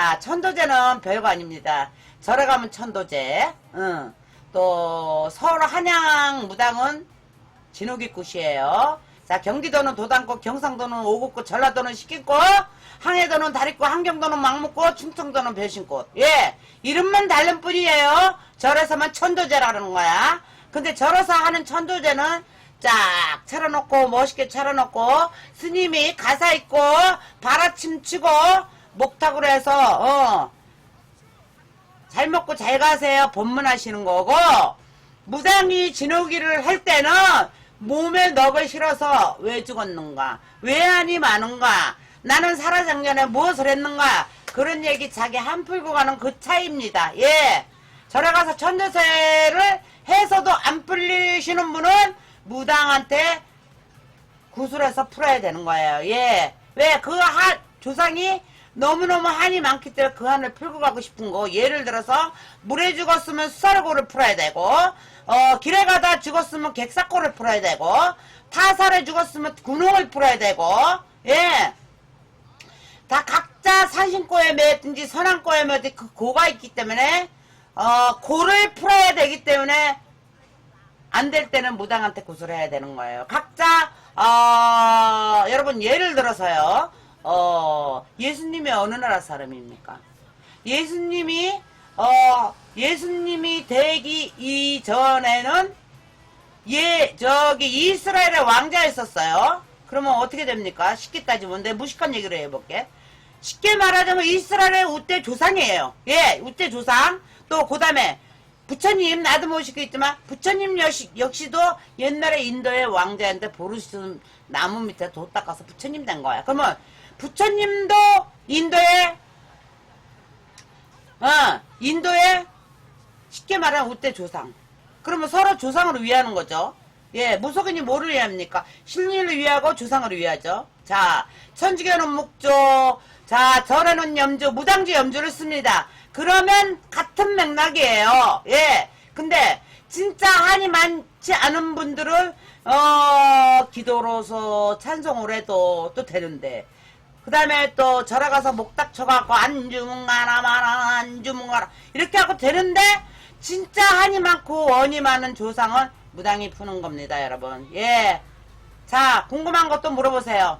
자, 천도제는 별거 아닙니다. 절에 가면 천도제. 응. 또 서울 한양 무당은 진호기꽃이에요. 자, 경기도는 도당꽃, 경상도는 오곡꽃, 전라도는 식기꽃, 항해도는 다리꽃, 한경도는 망목꽃, 충청도는 배신꽃. 예, 이름만 다른 뿐이에요. 절에서만 천도제라는 거야. 근데 절에서 하는 천도제는 쫙 차려놓고 멋있게 차려놓고 스님이 가사 있고 바라침 치고 목탁으로 해서 어, 잘 먹고 잘 가세요. 법문하시는 거고. 무당이 진호기를 할 때는 몸에 넋을 실어서 왜 죽었는가? 왜 한이 많은가? 나는 살아장년에 무엇을 했는가? 그런 얘기 자기 한 풀고 가는 그 차이입니다. 예. 절에 가서 천도세를 해서도 안 풀리시는 분은 무당한테 구슬해서 풀어야 되는 거예요. 예. 왜? 그 한 조상이 너무너무 한이 많기 때문에 그 한을 풀고 가고 싶은 거. 예를 들어서 물에 죽었으면 수사르고를 풀어야 되고 어 길에 가다 죽었으면 객사고를 풀어야 되고 타살에 죽었으면 군홍을 풀어야 되고 예. 다 각자 산신고에 매든지 선왕고에 매든지 그 고가 있기 때문에 어 고를 풀어야 되기 때문에 안 될 때는 무당한테 구슬해야 되는 거예요. 각자 어, 여러분 예를 들어서요. 어, 예수님이 어느 나라 사람입니까? 예수님이 어, 예수님이 되기 이전에는 예 저기 이스라엘의 왕자였었어요. 그러면 어떻게 됩니까? 쉽게 따지면 내 무식한 얘기를 해볼게. 쉽게 말하자면 이스라엘의 우대 조상이에요. 예, 우대 조상. 또 그 다음에 부처님 나도 모시고 있지만 부처님 역시, 역시도 옛날에 인도의 왕자인데 보르스 나무 밑에 도 닦아서 부처님 된 거야. 그러면 부처님도 인도의 어 인도의 쉽게 말하면 우대 조상. 그러면 서로 조상을 위하는 거죠. 예, 무속인이 뭐를 위합니까? 신인을 위하고 조상을 위하죠. 자, 천지교는 묵조, 자, 절에는 염주, 무당주 염주를 씁니다. 그러면 같은 맥락이에요. 예. 근데 진짜 한이 많지 않은 분들은 어 기도로서 찬송을 해도 또 되는데 그 다음에 또 절에 가서 목닥 쳐갖고 안주문가라 마라 안주문가라 이렇게 하고 되는데 진짜 한이 많고 원이 많은 조상은 무당이 푸는 겁니다 여러분 예. 자 궁금한 것도 물어보세요